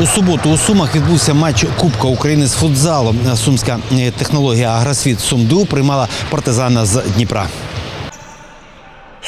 У суботу у Сумах відбувся матч Кубка України з футзалом. Сумська е, технологія Агросвіт Сумду приймала партизана з Дніпра.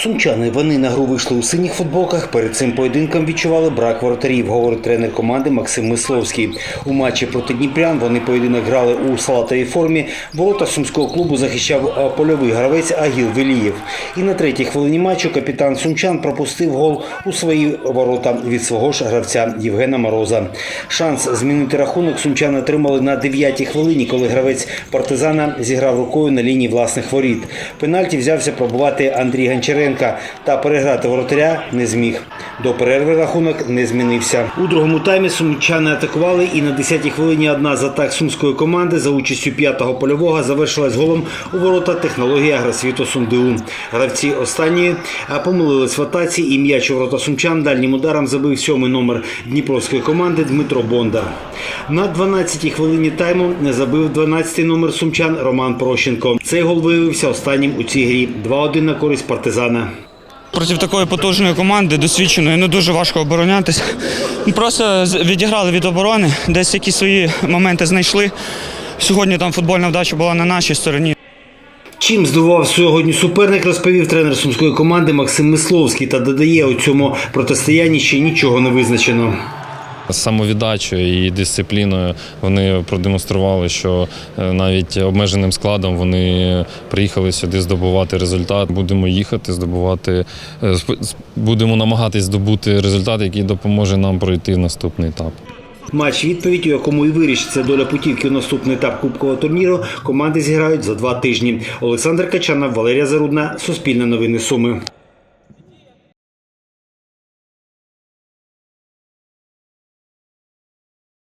Сумчани вони на гру вийшли у синіх футболках. Перед цим поєдинком відчували брак воротарів, говорить тренер команди Максим Мисловський. У матчі проти Дніпрян вони поєдинок грали у салатовій формі. Ворота сумського клубу захищав е, польовий гравець Агіл Велієв. І на третій хвилині матчу капітан Сумчан пропустив гол у свої ворота від свого ж гравця Євгена Мороза. Шанс змінити рахунок сумчани отримали на 9-й хвилині, коли гравець партизана зіграв рукою на лінії власних воріт. Пенальті взявся пробувати Андрій Гончаренка та переграти воротаря не зміг. До перерви рахунок не змінився. У другому таймі сумчани атакували, і на 10-й хвилині одна з атак сумської команди за участю п'ятого польового завершилась голом у ворота технології агросвіту Сумдиу. Гравці останньої помилились в атаці і м'яч у ворота сумчан дальнім ударом забив сьомий номер дніпровської команди Дмитро Бондар. На 12-й хвилині тайму не забив 12-й номер сумчан Роман Прощенко. Цей гол виявився останнім у цій грі. 2-1 на користь партизана. Проти такої потужної команди, досвідченої, не дуже важко оборонятися. Просто відіграли від оборони, десь якісь свої моменти знайшли. Сьогодні там футбольна вдача була на нашій стороні. Чим здивував сьогодні суперник, розповів тренер сумської команди Максим Мисловський та додає у цьому протистоянні ще нічого не визначено. Самовіддачею і дисципліною вони продемонстрували, що е, навіть обмеженим складом вони приїхали сюди здобувати результат. Будемо їхати, здобувати, е, будемо намагатись здобути результат, який допоможе нам пройти наступний етап. Матч відповідь, у якому і вирішиться доля путівки у наступний етап кубкового турніру, команди зіграють за два тижні. Олександр Качанов, Валерія Зарудна, Суспільне новини Суми.